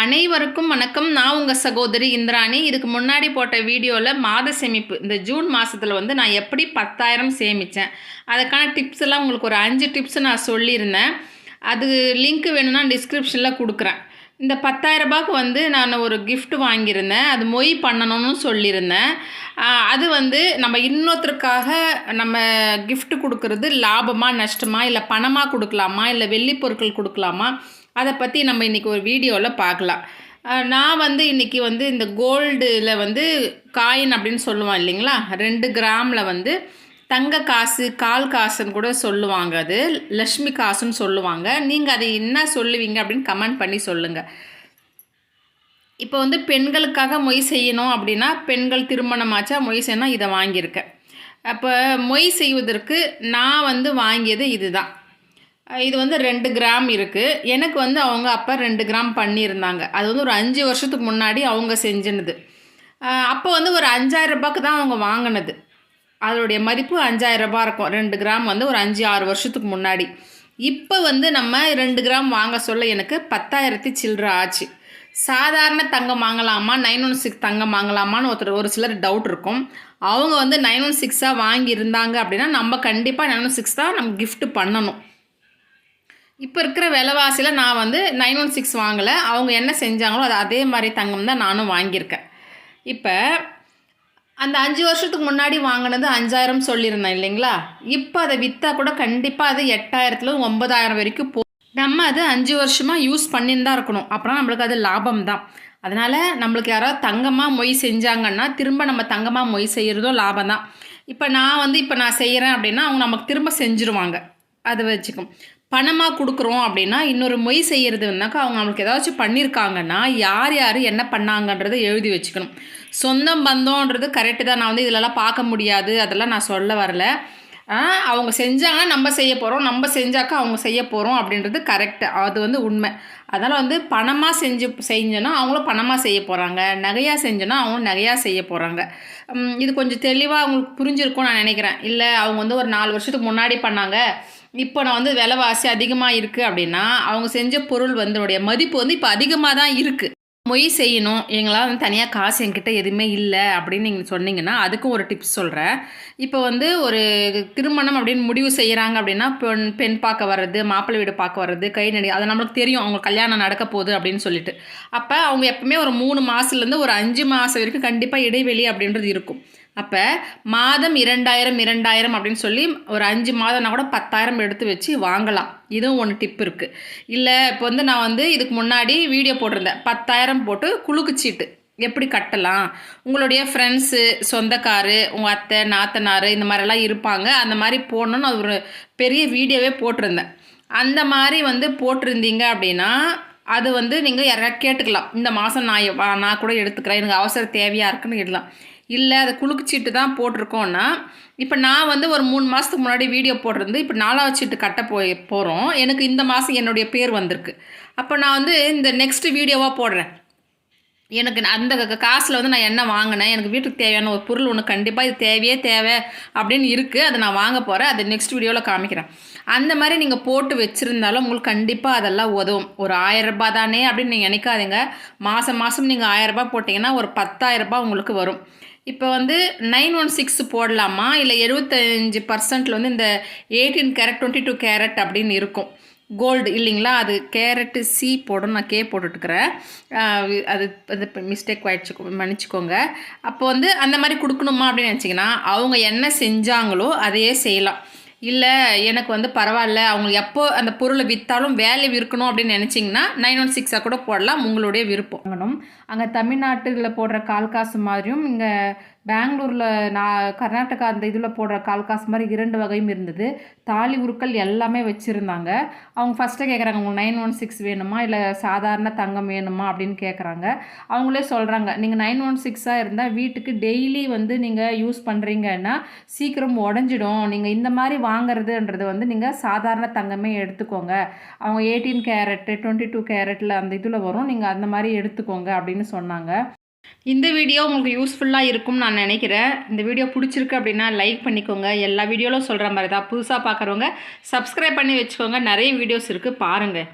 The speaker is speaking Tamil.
அனைவருக்கும் வணக்கம். நான் உங்கள் சகோதரி இந்திராணி. இதுக்கு முன்னாடி போட்ட வீடியோவில் மாத சேமிப்பு இந்த ஜூன் மாதத்தில் வந்து நான் எப்படி பத்தாயிரம் சேமித்தேன் அதுக்கான டிப்ஸ் எல்லாம் உங்களுக்கு ஒரு அஞ்சு டிப்ஸ் நான் சொல்லியிருந்தேன். அது லிங்க் வேணும்னா டிஸ்கிரிப்ஷனில் கொடுக்குறேன். இந்த பத்தாயிரம் ரூபாய்க்கு வந்து நான் ஒரு கிஃப்ட் வாங்கியிருந்தேன். அது மொய் பண்ணணும்னு சொல்லியிருந்தேன். அது வந்து நம்ம இன்னொருத்தருக்காக நம்ம கிஃப்ட் கொடுக்கறது லாபமாக நஷ்டமா இல்லை பணமாக கொடுக்கலாமா இல்லை வெள்ளி பொருட்கள் கொடுக்கலாமா? அதை பற்றி நம்ம இன்றைக்கி ஒரு வீடியோவில் பார்க்கலாம். நான் வந்து இன்றைக்கி வந்து இந்த கோல்டில் வந்து காயின் அப்படின்னு சொல்லுவோம் இல்லைங்களா? ரெண்டு கிராமில் வந்து தங்க காசு கால் காசுன்னு கூட சொல்லுவாங்க அது. லக்ஷ்மி காசுன்னு சொல்லுவாங்க. நீங்கள் அதை என்ன சொல்லுவீங்க அப்படின்னு கமெண்ட் பண்ணி சொல்லுங்கள் இப்போ வந்து பெண்களுக்காக மொய் செய்யணும் அப்படின்னா பெண்கள் திருமணமாச்சா மொய் செய்யணும் இதை வாங்கியிருக்கேன். அப்போ மொய் செய்வதற்கு நான் வந்து வாங்கியது இதுதான். தான் இது வந்து ரெண்டு கிராம் இருக்குது எனக்கு வந்து அவங்க அப்போ ரெண்டு கிராம் பண்ணியிருந்தாங்க. அது வந்து ஒரு அஞ்சு வருஷத்துக்கு முன்னாடி அவங்க செஞ்சினது. அப்போ வந்து ஒரு அஞ்சாயிரம் ரூபாய்க்கு தான் அவங்க வாங்கினது. அதோடைய மதிப்பு அஞ்சாயிரம் ரூபாய் இருக்கும். ரெண்டு கிராம் வந்து ஒரு அஞ்சு ஆறு வருஷத்துக்கு முன்னாடி. இப்போ வந்து நம்ம ரெண்டு கிராம் வாங்க சொல்ல எனக்கு பத்தாயிரத்தி சில்லற ஆச்சு. சாதாரண தங்கம் வாங்கலாமா? நைன் ஒன் சிக்ஸ் தங்கம் வாங்கலாமான்னு ஒருத்தர் ஒரு சிலர் டவுட் இருக்கும். அவங்க வந்து நைன் ஒன் சிக்ஸாக வாங்கியிருந்தாங்க அப்படின்னா நம்ம கண்டிப்பாக நைன் ஒன் சிக்ஸ் தான் நம்ம கிஃப்ட்டு பண்ணணும். இப்போ இருக்கிற விலைவாசியில் நான் வந்து நைன் ஒன் சிக்ஸ் வாங்கலை. அவங்க என்ன செஞ்சாங்களோ அது அதே மாதிரி தங்கம் தான் நானும் வாங்கியிருக்கேன். இப்போ அந்த அஞ்சு வருஷத்துக்கு முன்னாடி வாங்கினது அஞ்சாயிரம் சொல்லியிருந்தேன் இல்லைங்களா? இப்போ அதை விற்றா கூட கண்டிப்பாக அது எட்டாயிரத்துல ஒன்பதாயிரம் வரைக்கும் போ நம்ம அது அஞ்சு வருஷமாக யூஸ் பண்ணின்னு தான் இருக்கணும். அப்புறம் நம்மளுக்கு அது லாபம் தான். அதனால் நம்மளுக்கு யாராவது தங்கமாக மொய் செஞ்சாங்கன்னா திரும்ப நம்ம தங்கமாக மொய் செய்கிறதும் லாபம் தான். இப்போ நான் வந்து இப்போ நான் செய்கிறேன் அப்படின்னா அவங்க நமக்கு திரும்ப செஞ்சுருவாங்க. அதை வச்சுக்கும். பணமாக கொடுக்குறோம் அப்படின்னா இன்னொரு மொய் செய்கிறதுனாக்கா அவங்க நம்மளுக்கு ஏதாச்சும் பண்ணியிருக்காங்கன்னா யார் யார் என்ன பண்ணாங்கன்றதை எழுதி வச்சுக்கணும். சொந்தம் பந்தம்ன்றது கரெக்டு தான். நான் வந்து இதிலலாம் பார்க்க முடியாது. அதெல்லாம் நான் சொல்ல வரல. ஆனால் அவங்க செஞ்சாங்கன்னா நம்ம செய்ய போகிறோம் நம்ம செஞ்சாக்கா அவங்க செய்ய போகிறோம் அப்படின்றது கரெக்டு அது வந்து உண்மை. அதனால் வந்து பணமாக செஞ்சு செஞ்சோன்னா அவங்களும் பணமாக செய்ய போகிறாங்க நகையாக செஞ்சோன்னா அவங்களும் நகையாக செய்ய போகிறாங்க இது கொஞ்சம் தெளிவாக அவங்களுக்கு புரிஞ்சிருக்கும்னு நான் நினைக்கிறேன். இல்லை அவங்க வந்து ஒரு நாலு வருஷத்துக்கு முன்னாடி பண்ணாங்க. இப்போ நான் வந்து விலைவாசி அதிகமாக இருக்குது அப்படின்னா அவங்க செஞ்ச பொருள் வந்தோடைய மதிப்பு வந்து இப்போ அதிகமாக தான் இருக்குது மொய் செய்யணும். எங்களால் வந்து தனியாக காசு என்கிட்ட எதுவுமே இல்லை அப்படின்னு நீங்கள் சொன்னீங்கன்னா அதுக்கும் ஒரு டிப்ஸ் சொல்கிறேன் இப்போ வந்து ஒரு திருமணம் அப்படின்னு முடிவு செய்கிறாங்க அப்படின்னா பெண் பெண் பார்க்க வர்றது மாப்பிள்ளை வீடு பார்க்க வர்றது கை நடி அது நம்மளுக்கு தெரியும். அவங்க கல்யாணம் நடக்க போகுது அப்படின்னு சொல்லிட்டு. அப்போ அவங்க எப்பவுமே ஒரு மூணு மாதத்துலேருந்து ஒரு அஞ்சு மாதம் வரைக்கும் கண்டிப்பாக இடைவெளி அப்படின்றது இருக்கும். அப்போ மாதம் இரண்டாயிரம் இரண்டாயிரம் அப்படின்னு சொல்லி ஒரு அஞ்சு மாதம்னா கூட பத்தாயிரம் எடுத்து வச்சு வாங்கலாம். இதுவும் ஒன்று டிப் இருக்குது இல்லை இப்போ வந்து நான் வந்து இதுக்கு முன்னாடி வீடியோ போட்டிருந்தேன். பத்தாயிரம் போட்டு குலுக்கு சீட்டு. எப்படி கட்டலாம்? உங்களுடைய ஃப்ரெண்ட்ஸு சொந்தக்காரு உங்கள் அத்தை நாத்தனார் இந்த மாதிரிலாம் இருப்பாங்க. அந்த மாதிரி போடணுன்னு அது ஒரு பெரிய வீடியோவே போட்டிருந்தேன். அந்த மாதிரி வந்து போட்டிருந்தீங்க அப்படின்னா அது வந்து நீங்கள் யாராவது கேட்டுக்கலாம். இந்த மாதம் நான் நான் கூட எடுத்துக்கிறேன். எனக்கு அவசர தேவையாக இருக்குன்னு எடுக்கலாம் இல்லை அதை குலுக்கு சீட்டு தான் போட்டிருக்கோன்னா இப்போ நான் வந்து ஒரு மூணு மாதத்துக்கு முன்னாடி வீடியோ போட்டிருந்து இப்போ நாலாவது சீட்டு கட்ட போய் போகிறோம் எனக்கு இந்த மாதம் என்னுடைய பேர் வந்திருக்கு. அப்போ நான் வந்து இந்த நெக்ஸ்ட்டு வீடியோவாக போடுறேன். எனக்கு நான் அந்த க- காசில் வந்து நான் என்ன வாங்கினேன் எனக்கு வீட்டுக்கு தேவையான ஒரு பொருள் ஒன்று கண்டிப்பாக இது தேவையே தேவை அப்படின்னு இருக்குது அதை நான் வாங்க போகிறேன் அதை நெக்ஸ்ட் வீடியோவில் காமிக்கிறேன். அந்த மாதிரி நீங்கள் போட்டு வச்சுருந்தாலும் உங்களுக்கு கண்டிப்பாக அதெல்லாம் உதவும். ஒரு ஆயரரூபா தானே அப்படின்னு நீங்கள் நினைக்காதீங்க. மாதம் மாதம் நீங்கள் ஆயிரம் போட்டிங்கன்னா ஒரு பத்தாயிரம் ரூபாய் உங்களுக்கு வரும். இப்போ வந்து நைன் ஒன் சிக்ஸ் போடலாமா? இல்லை எழுபத்தஞ்சு பர்சன்டில் வந்து இந்த eighteen carat twenty two carat அப்படின்னு இருக்கும். கோல்டு இல்லைங்களா? அது கேரட்டு சி போடணும். நான் கே போட்டுட்டுக்கிறேன் அது அது மிஸ்டேக் ஆயிடுச்சு. மன்னிச்சுக்கோங்க. அப்போ வந்து அந்த மாதிரி கொடுக்கணுமா அப்படின்னு நினச்சிங்கன்னா அவங்க என்ன செஞ்சாங்களோ அதையே செய்யலாம். இல்லை எனக்கு வந்து பரவாயில்ல. அவங்க எப்போ அந்த பொருளை விற்றாலும் வேல்யூ இருக்கணும் அப்படின்னு நினச்சிங்கன்னா நைன் ஒன் சிக்ஸாக கூட போடலாம். உங்களுடைய விருப்பம். அங்கே தமிழ்நாட்டில் போடுற கால் காசு மாதிரியும் இங்கே பெங்களூரில் நான் கர்நாடகா அந்த இதில் போடுற கால் காசு மாதிரி இரண்டு வகையும் இருந்தது. தாலி உருக்கள் எல்லாமே வச்சுருந்தாங்க. அவங்க ஃபஸ்ட்டு கேட்குறாங்க உங்களுக்கு நைன் ஒன் சிக்ஸ் வேணுமா? இல்லை சாதாரண தங்கம் வேணுமா? அப்படின்னு கேட்குறாங்க அவங்களே சொல்கிறாங்க நீங்கள் நைன் ஒன் சிக்ஸாக இருந்தால் வீட்டுக்கு டெய்லி வந்து நீங்கள் யூஸ் பண்ணுறீங்கன்னா சீக்கிரம் உடஞ்சிடும். நீங்கள் இந்த மாதிரி வாங்குறதுன்றது வந்து நீங்கள் சாதாரண தங்கமே எடுத்துக்கோங்க. அவங்க எயிட்டீன் கேரட்டு டுவெண்ட்டி டூ கேரட்டில் அந்த இதில் வரும். நீங்கள் அந்த மாதிரி எடுத்துக்கோங்க அப்படின்னு சொன்னாங்க. இந்த வீடியோ உங்களுக்கு யூஸ்ஃபுல்லாக இருக்கும்னு நான் நினைக்கிறேன். இந்த வீடியோ பிடிச்சிருக்கு அப்படின்னா லைக் பண்ணிக்கோங்க. எல்லா வீடியோவிலும் சொல்கிற மாதிரி தான். புதுசாக பார்க்குறவங்க சப்ஸ்கிரைப் பண்ணி வச்சுக்கோங்க. நிறைய வீடியோஸ் இருக்குது பாருங்கள்